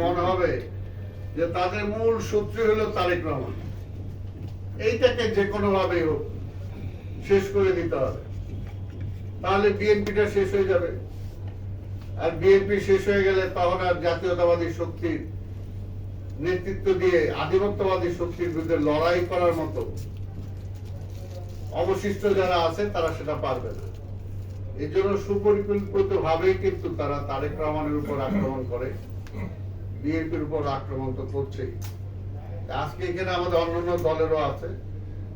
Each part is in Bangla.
মনে হবে যে তাদের মূল শত্রু হলো তারেক রহমান। এইটাকে যে ভাবে হোক শেষ করে দিতে হবে। তাহলে বিএনপিটা শেষ হয়ে যাবে। আর বিএনপি শেষ হয়ে গেলে তখন আর জাতীয়তাবাদী শক্তির নেতৃত্ব দিয়ে আধিপত্যবাদী শক্তির বিরুদ্ধে লড়াই করার মতো অবশিষ্ট যারা আছে, তারা সেটা পারবে না। এই জন্য সুপরিকল্পিত ভাবেই কিন্তু তারা তারেক রহমানের উপর আক্রমণ করে। বিএনপির উপর আক্রমণ তো করছেই। আজকে এখানে আমাদের অন্যান্য দলেরও আছে।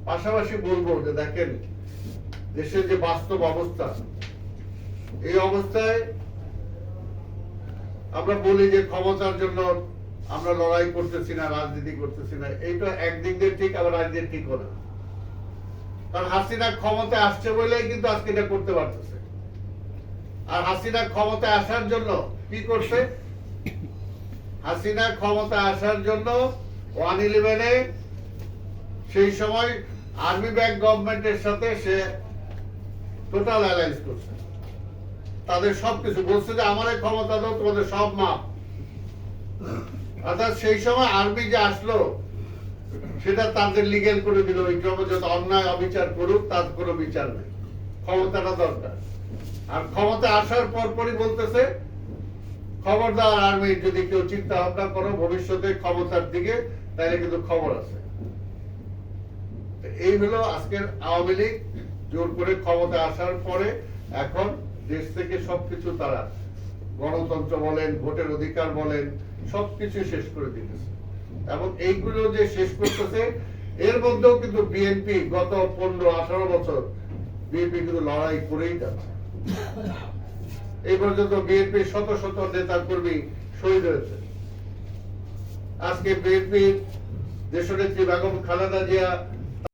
পাশাপাশি বলব যে দেখেন, দেশের যে বাস্তব অবস্থা, এই অবস্থায় আমরা বলি যে ক্ষমতার জন্য আমরা লড়াই করতেছি না, রাজনীতি করতেছি না। এইটা একদিক দিয়ে ঠিক, আবার একদিক ঠিক না। কারণ হাসিনা ক্ষমতায় আসছে বলেই কিন্তু আজকে এটা করতে পারতেছে। আর হাসিনা ক্ষমতায় আসার জন্য কি করছে? হাসিনা ক্ষমতা আসার জন্য ওয়ান ইলেভেনে সেই সময় আর্মি ব্যাংক গভর্নমেন্টের সাথে সে টোটাল অ্যালায়েন্স করছে। তাদের সবকিছু বলছে যে আমার ক্ষমতা দাও, তোমাদের সব মাপ। অর্থাৎ সেই সময় আর্মি যে আসলো, সেটা তাদের লিগেল করে দিল। ওই যত অন্যায় অবিচার করুক, তার কোনো বিচার নেই। ক্ষমতাটা দরকার। আর ক্ষমতা আসার পর পরই বলতেছে খবরদার আর্মি, যদি কেউ চিন্তা ভাবনা করো ভবিষ্যতে ক্ষমতার দিকে, তাহলে কিন্তু খবর আছে। এই হলো আজকের আওয়ামী লীগ, জোর করে ক্ষমতা আসার পরে এখন দেশ থেকে সবকিছু তারা গণতন্ত্র বলেন, ভোটের অধিকার বলেন, সবকিছু শেষ করে দিতেছে। এবং এইগুলো যে শেষ করতেছে, এর মধ্যেও কিন্তু বিএনপি গত পনেরো আঠারো বছর বিএনপি কিন্তু লড়াই করেই যাচ্ছে এই পর্যন্ত বিএনপির শত শত নেতা কর্মী শহীদ হয়েছে। আজকে বিএনপির দেশনেত্রী বেগম খালেদা জিয়া